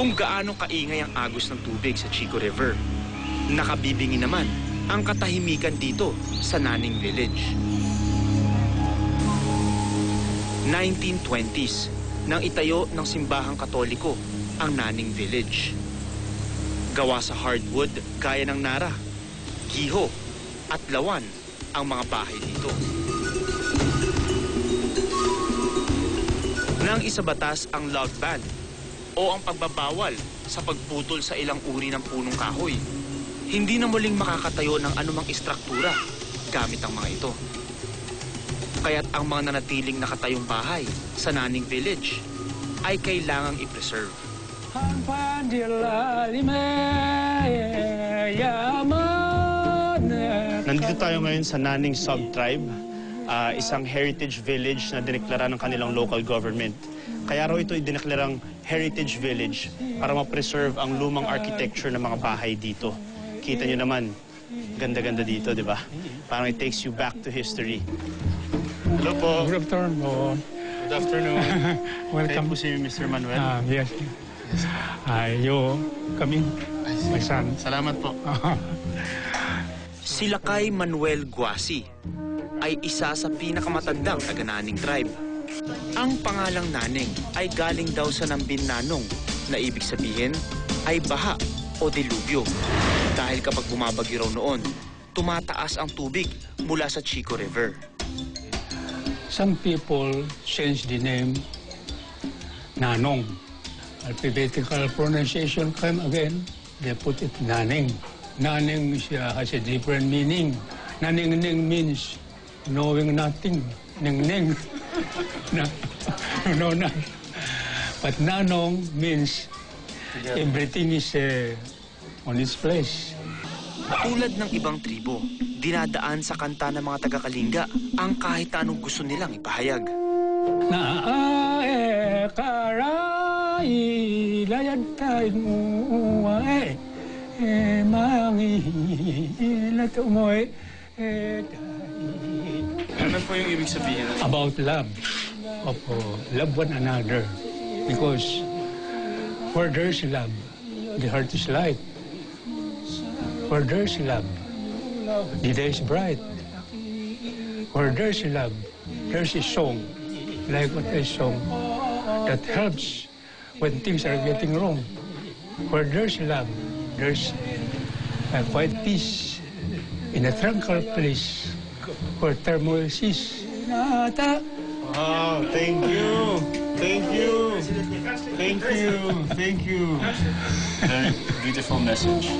kung gaano kaingay ang agos ng tubig sa Chico River. Nakabibingi naman ang katahimikan dito sa Naning Village. 1920s nang itayo ng simbahang katoliko ang Naning Village. Gawa sa hardwood gaya ng nara, giho at lawan ang mga bahay dito. Nang isabatas ang log ban o ang pagbabawal sa pagputol sa ilang uri ng punong kahoy, hindi na muling makakatayo ng anumang istruktura gamit ang mga ito. Kaya't ang mga nanatiling nakatayong bahay sa Naning Village ay kailangang i-preserve. Nandito tayo ngayon sa Naning Sub-Tribe, ah, isang heritage village na dineklara ng kanilang local government. Kaya raw ito idineklarang heritage village para ma-preserve ang lumang architecture ng mga bahay dito. Kita nyo naman, ganda-ganda dito, di ba? Parang it takes you back to history. Hello po. Good afternoon. Good afternoon. Kayo Welcome. po si Mr. Manuel. Ah, yes. Are you coming, my son? Salamat po. Si Lakay Manuel Guasi ay isa sa pinakamatandang taga-Naning tribe. Ang pangalang Naning ay galing daw sa Nambin Nanong na ibig sabihin ay baha o dilubyo. Dahil kapag bumabagyo noon, tumataas ang tubig mula sa Chico River. Some people change the name Nanong. Alphabetical pronunciation come again, they put it Naning. Naning siya has a different meaning. Naning-ning means knowing nothing. Ning-ning. Na, you know na. But Nanong means everything is uh, on its place. Tulad ng ibang tribo, dinadaan sa kanta ng mga taga-Kalinga ang kahit anong gusto nilang ipahayag. na ae karai layad tayo mo e e mangi lato mo e e Ano po yung ibig sabihin? about love. Uh, love one another. Because where there's love the heart is light. Where there's love the day is bright. Where there's love there's a song like what I song that helps when things are getting wrong. Where there's love there's a quiet peace in a tranquil place turmoil cease Nata. Wow, thank you. Thank you. Thank you. Thank you. Very beautiful message.